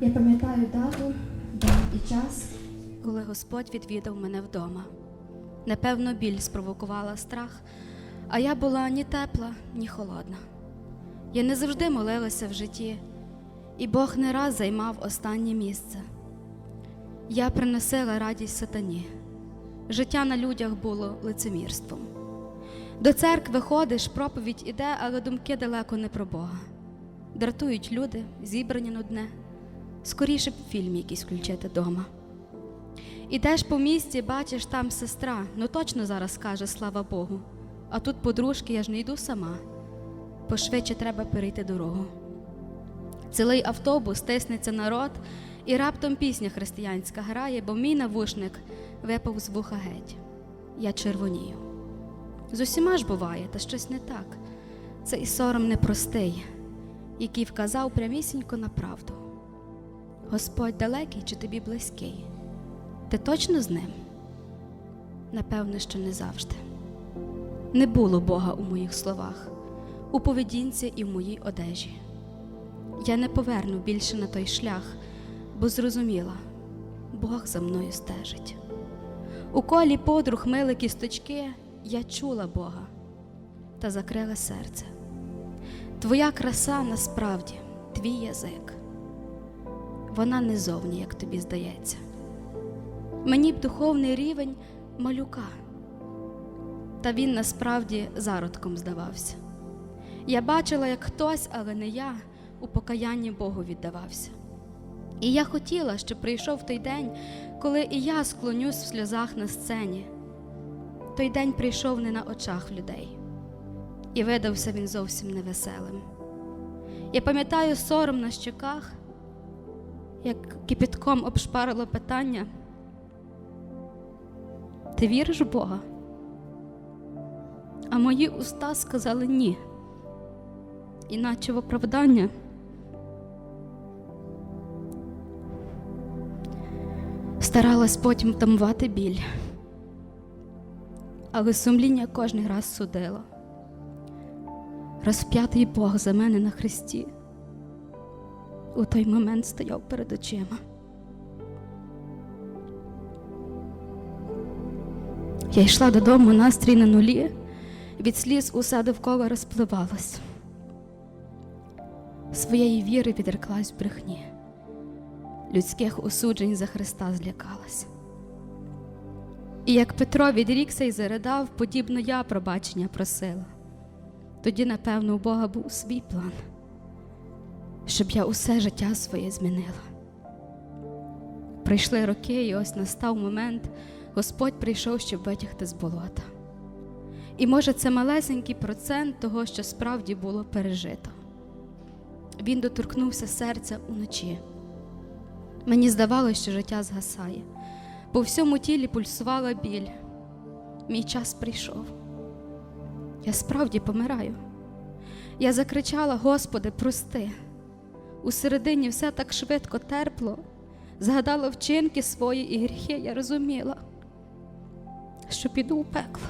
Я пам'ятаю дату, день і час. коли Господь відвідав мене вдома. Напевно, біль спровокувала страх, а я була ні тепла, ні холодна. Я не завжди молилася в житті, і Бог не раз займав останнє місце. Я приносила радість сатані. Життя на людях було лицемірством. До церкви ходиш, проповідь іде, але думки далеко не про Бога. Дратують люди, зібрані нудне. Скоріше б фільм якийсь включити дома. Ідеш по місті, бачиш там сестра, ну точно зараз каже, слава Богу. А тут подружки, я ж не йду сама. Пошвидше треба перейти дорогу. Цілий автобус тиснеться народ, і раптом пісня християнська грає, бо мій навушник випав з вуха геть. Я червонію. З усіма ж буває, та щось не так. Це і сором непростий, який вказав прямісінько на правду. Господь далекий чи тобі близький? Ти точно з ним? Напевно, що не завжди. Не було Бога у моїх словах, у поведінці і в моїй одежі. Я не поверну більше на той шлях, бо зрозуміла, Бог за мною стежить. У колі подруг мили кісточки я чула Бога та закрила серце. Твоя краса насправді твій язик. Вона не зовні, як тобі здається. Мені б духовний рівень малюка, та він насправді зародком здавався. Я бачила, як хтось, але не я, у покаянні Богу віддавався. І я хотіла, щоб прийшов той день, коли і я склонюсь в сльозах на сцені. Той день прийшов не на очах людей, і видався він зовсім невеселим. Я пам'ятаю сором на щоках, як кипітком обшпарило питання. Ти віриш в Бога? А мої уста сказали ні. Іначе в оправдання. Старалась потім тамувати біль, але сумління кожний раз судило. Розп'ятий Бог за мене на хресті у той момент стояв перед очима. Я йшла додому, настрій на нулі, від сліз усе довкола розпливалось. Своєї віри відреклась в брехні, людських осуджень за Христа злякалась. І як Петро відрікся і заридав, подібно я пробачення просила. Тоді, напевно, у Бога був свій план, щоб я усе життя своє змінила. Прийшли роки, і ось настав момент, Господь прийшов, щоб витягти з болота. І може це малесенький процент того, що справді було пережито. Він доторкнувся серця уночі. Мені здавалося, що життя згасає. По всьому тілі пульсувала біль. Мій час прийшов. Я справді помираю. Я закричала: Господи, прости. У середині все так швидко терпло, згадала вчинки свої і гріхи, я розуміла, що піду у пекло.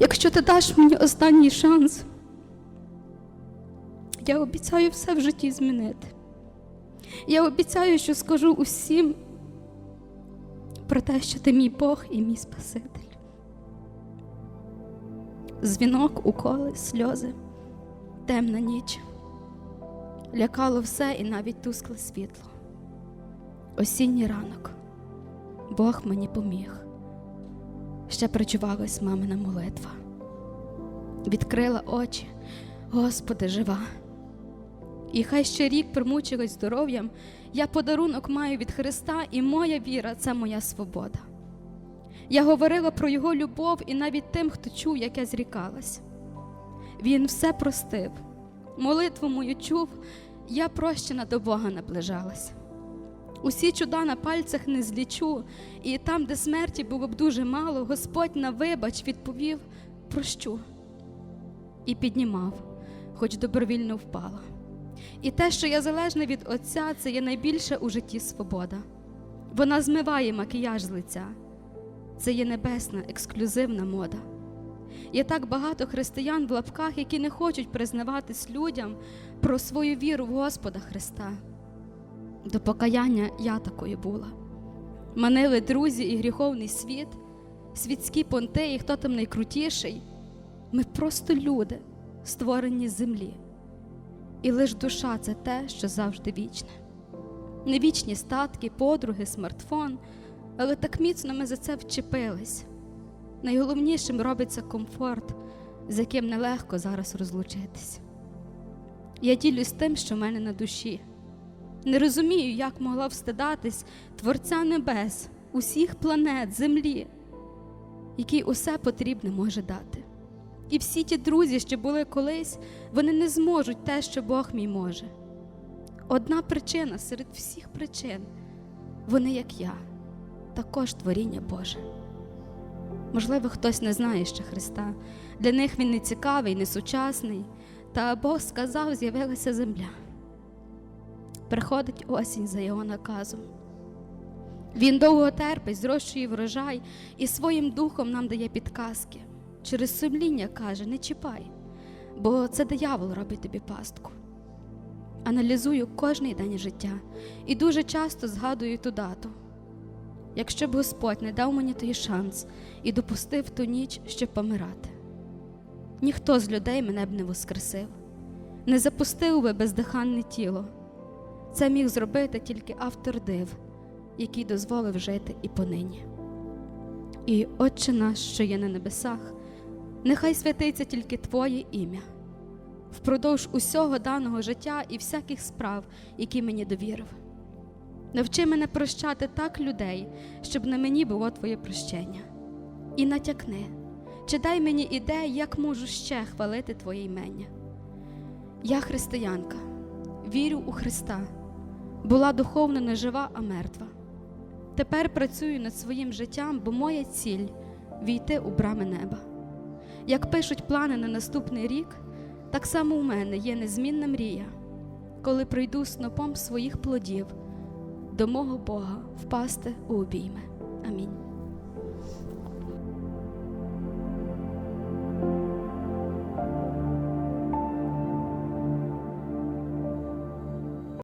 Якщо ти даш мені останній шанс, я обіцяю все в житті змінити. Я обіцяю, що скажу усім про те, що ти мій Бог і мій Спаситель. Дзвінок, уколи, сльози, темна ніч. Лякало все і навіть тускле світло. Осінній ранок. Бог мені поміг. Ще причувалась мамина молитва. Відкрила очі, Господи, жива. І хай ще рік примучилась здоров'ям, я подарунок маю від Христа, і моя віра це моя свобода. Я говорила про Його любов і навіть тим, хто чув, як я зрікалась. Він все простив, молитву мою чув, я прощена до Бога наближалась. Усі чуда на пальцях не злічу, і там, де смерті було б дуже мало, Господь на вибач відповів прощу і піднімав, хоч добровільно впала. І те, що я залежна від Отця, це є найбільша у житті свобода. Вона змиває макіяж з лиця. Це є небесна, ексклюзивна мода. Є так багато християн в лапках, які не хочуть признаватись людям про свою віру в Господа Христа. До покаяння я такою була. Манили друзі і гріховний світ, світські понти, і хто там найкрутіший. Ми просто люди, створені з землі. І лиш душа це те, що завжди вічне. Не вічні статки, подруги, смартфон, але так міцно ми за це вчепились. Найголовнішим робиться комфорт, з яким нелегко зараз розлучитись. Я ділюсь тим, що в мене на душі. Не розумію, як могла встидатись Творця Небес, усіх планет, землі, який усе потрібне може дати. І всі ті друзі, що були колись, вони не зможуть те, що Бог мій може. Одна причина серед всіх причин вони, як я, також творіння Боже. Можливо, хтось не знає ще Христа. Для них він не цікавий, не сучасний. Та Бог сказав, з'явилася земля. Приходить осінь за його наказом. Він довго терпить, зрощує врожай і своїм духом нам дає підказки. Через сумління каже: не чіпай, бо це диявол робить тобі пастку. Аналізую кожний день життя і дуже часто згадую ту дату. Якщо б Господь не дав мені той шанс і допустив ту ніч, щоб помирати, ніхто з людей мене б не воскресив, не запустив би бездиханне тіло. Це міг зробити тільки автор див, який дозволив жити і понині. І Отче наш, що є на небесах, нехай святиться тільки Твоє ім'я впродовж усього даного життя і всяких справ, які мені довірив. Навчи мене прощати так людей, щоб на мені було Твоє прощення. І натякни, чи дай мені ідеї, як можу ще хвалити Твоє імення. Я християнка, вірю у Христа, була духовно не жива, а мертва. Тепер працюю над своїм життям, бо моя ціль війти у брами неба. Як пишуть плани на наступний рік, так само у мене є незмінна мрія, коли прийду снопом своїх плодів до мого Бога впасти у обійми. Амінь.